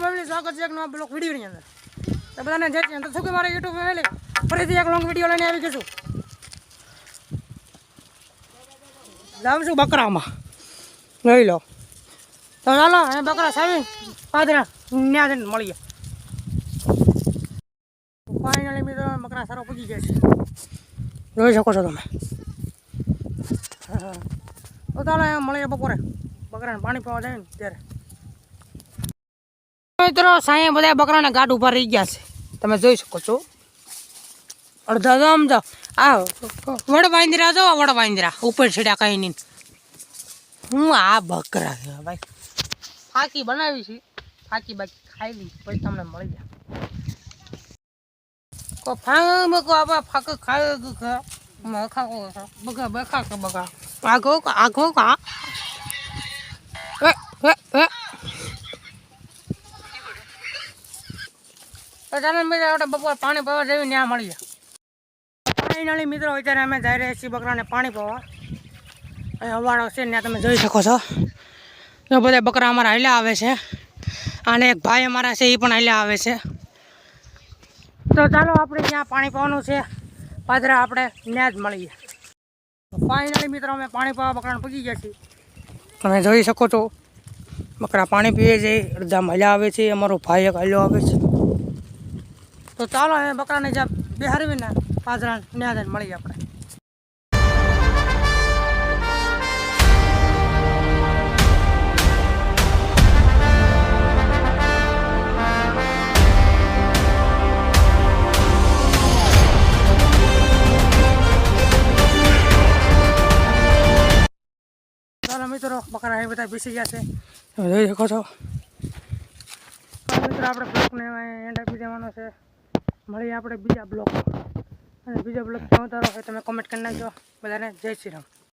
Family સ્વાગત છે એક નવા બ્લોગ વિડીયોની અંદર. તો બધાને જય શ્રી તો શું મારા યુટ્યુબ ફેમિલી ફરીથી એક લોંગ વીડિયો લઈને આવી ગયું જાઉં છું બકરામાં. લઈ લો. તો ચાલો એ બકરા સાવી, પાદરા, ન્યા જઈને મળીએ. ફાઇનલી મિત્રો, બકરા સારો પૂજી ગયા છે. જોઈ શકો છો તમે. તો ચાલો મળીએ બપોરે. બકરાને પાણી પીવા જાય ને ત્યારે. મિત્રો, સાંયે બધા બકરાના ગાઢ ઊભા રહી ગયા છે. તમે જોઈ શકો છો. અડધા તો આમ જાઓ આ વડ વાંદરા જો વડ વાંદરા ઉપર છેડ્યા કઈ નહીં. હું આ બકરા ભાઈ. ફાકી બનાવી છે. ફાકી બાકી ખાઈ લી પછી તમને મળી જાય કો ફાંગ મકો આવા ફાક ખાય કો બગા બખા કે બગા? આગો આગો કા તો ચાલો બપોર પાણી પવા જઈએ, ત્યાં મળીએ. ફાઇનલી મિત્રો, અત્યારે અમે જઈ રહ્યા છીએ બકરાને પાણી પાવા. અહીં હવાડો છે, ત્યાં તમે જોઈ શકો છો. તો બધા બકરા અમારા હાલ્યા આવે છે. અને એક ભાઈ અમારા છે, એ પણ હાલ્યા આવે છે. તો ચાલો આપણે ત્યાં પાણી પાવાનું છે. પાદરા આપણે ત્યાં જ મળીએ. ફાઇનલી મિત્રો, અમે પાણી પાવા બકરાને પૂગી ગયા છીએ. તમે જોઈ શકો છો, બકરા પાણી પીએ છે, અડધા મજા આવે છે, અમારો ભાઈ એક હાલ્યો આવે છે. તો ચાલો હવે બકરાને જ્યાં બિહારવીને પાદરા જઈને મળીએ આપણે. મિત્રો, બકરા એ બધા બેસી ગયા છે. તમે જોઈ શકો છો. મિત્રો, આપણે બ્લોકને એન્ડ આપી દેવાનો છે. મળીએ આપણે બીજા બ્લોક અને બીજા બ્લોક કેવો તારો હોય તમે કોમેન્ટ કરી નાખજો. બધાને જય શ્રી રામ.